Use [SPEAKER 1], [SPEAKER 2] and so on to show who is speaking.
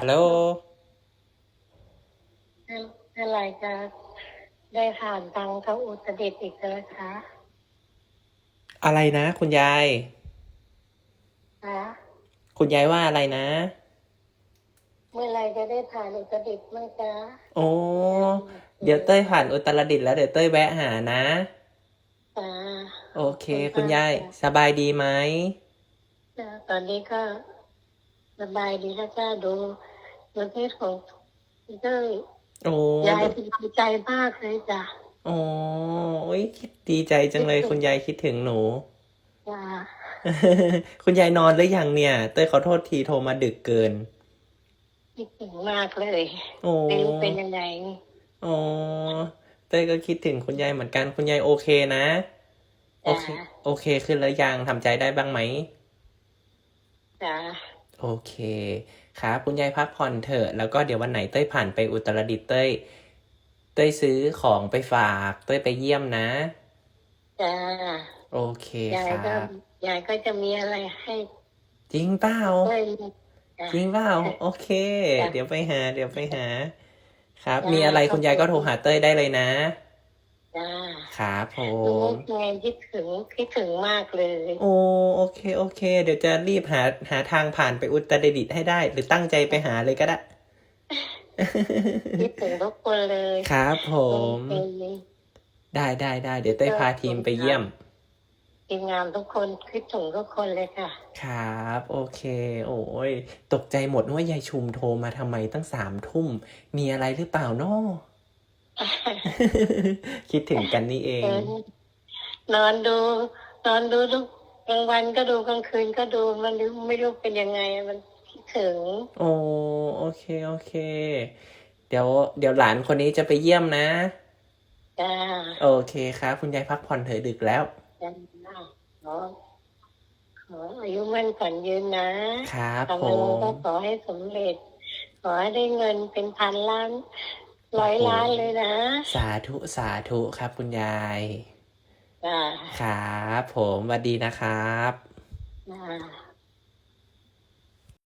[SPEAKER 1] ฮัลโหล
[SPEAKER 2] เมื่อไหรจะได้ผ่านตังเขาอุตรดิตถ์อีกเลยคะ
[SPEAKER 1] อะไรนะ คุณยาย
[SPEAKER 2] คะ
[SPEAKER 1] คุณยายว่าอะไรนะ
[SPEAKER 2] เมื่อไหรจะได้ผ่านอุตรดิตถ์มั้งจ๊ะ
[SPEAKER 1] โอ้เดี๋ยวเต้ยผ่านอุตรดิตถ์แล้วเดี๋ยวเต้ยแวะหานะ
[SPEAKER 2] จ้า
[SPEAKER 1] โอเค คุณยายสบายดีไหม
[SPEAKER 2] จ้าตอนนี้ก็ สบายดีแล้วจ้าดูประเทศของเต้ย
[SPEAKER 1] โอ้
[SPEAKER 2] ยายดีใจมากเลยจ้ะ
[SPEAKER 1] โอ้ยดีใจจังเลยคุณยายคิดถึงหนู
[SPEAKER 2] จ้า
[SPEAKER 1] คุณยายนอนหรือยังเนี่ย เต้ยขอโทษทีโทรมาดึกเกิน
[SPEAKER 2] คิดถึงมากเลย
[SPEAKER 1] โอ้
[SPEAKER 2] ไม่รู้เป็นยังไง
[SPEAKER 1] โอ้เต้ยก็คิดถึงคุณยายเหมือนกันคุณยายโอเคนะ โอ
[SPEAKER 2] จ้า
[SPEAKER 1] เคโอเคขึ้นแล้วยังทำใจได้บ้างไหม
[SPEAKER 2] จ้า
[SPEAKER 1] โอเคครับคุณยายพักผ่อนเถอะ แล้วก็เดี๋ยววันไหนเต้ยผ่านไปอุตรดิตถ์เต้ยเต้ยซื้อของไปฝากเต้ยไปเยี่ยมนะ
[SPEAKER 2] จ้า
[SPEAKER 1] โอเค
[SPEAKER 2] ยาย
[SPEAKER 1] ค
[SPEAKER 2] ก็
[SPEAKER 1] รับ
[SPEAKER 2] ยายก็จะมีอะไรให้
[SPEAKER 1] จริงเปล่า
[SPEAKER 2] เต้ยจ้ะ
[SPEAKER 1] จริงเปล่าโอเค
[SPEAKER 2] จ้ะ
[SPEAKER 1] เดี๋ยวไปหา เดี๋ยวไปหา ครับ
[SPEAKER 2] จ้ะ
[SPEAKER 1] มีอะไร
[SPEAKER 2] ขอบ
[SPEAKER 1] คุณยายก็
[SPEAKER 2] คุณ
[SPEAKER 1] โทรหาเต้ยได้เลยนะ
[SPEAKER 2] จ้า
[SPEAKER 1] ครับผ
[SPEAKER 2] ลู
[SPEAKER 1] ม
[SPEAKER 2] กไงคิดถึงคิดถึงมากเลย
[SPEAKER 1] โอ้โอเคโอเค เดี๋ยวจะรีบหาหาทางผ่านไปอุตรดิตถ์ให้ได้ หรือตั้งใจไปหาเลยก็ได้
[SPEAKER 2] คิดถึงทุกคนเลย
[SPEAKER 1] ครับผม
[SPEAKER 2] ทีม
[SPEAKER 1] ได้ได้ได้เดี๋ยวเต้ยพาทีมไปเยี่ยม
[SPEAKER 2] ทีมงานทุกคนคิดถึงทุกคนเลยค่ะ
[SPEAKER 1] ครับ โอเค โอ้ยตกใจหมดว่ายายชุมโทรมาทำไมตั้งสามทุ่ม มีอะไรหรือเปล่าเนาะ คิดถึงกันนี่เอง
[SPEAKER 2] นอนดู นอนดูทุกกลางวันก็ดูกลางคืนก็ดูมันไม่รู้เป็นยังไงมันคิดถึง
[SPEAKER 1] โอ้โอเคโอเค เดี๋ยว เดี๋ยวหลานคนนี้จะไปเยี่ยมนะ
[SPEAKER 2] จ้า
[SPEAKER 1] โอเคครับคุณยายพักผ่อนเถอะดึกแล้ว
[SPEAKER 2] จ้าขอขออายุมั่นขวัญยืนนะครับทำ
[SPEAKER 1] ผ
[SPEAKER 2] อะไร
[SPEAKER 1] ม
[SPEAKER 2] ก็ขอให้สำเร็จ ขอให้ได้เงินเป็นพันล้าน ร้อยล้านเลยนะ
[SPEAKER 1] สาธุสาธุครับคุณยาย
[SPEAKER 2] จ้า
[SPEAKER 1] ครับผมสวัสดีนะครับ
[SPEAKER 2] จ้า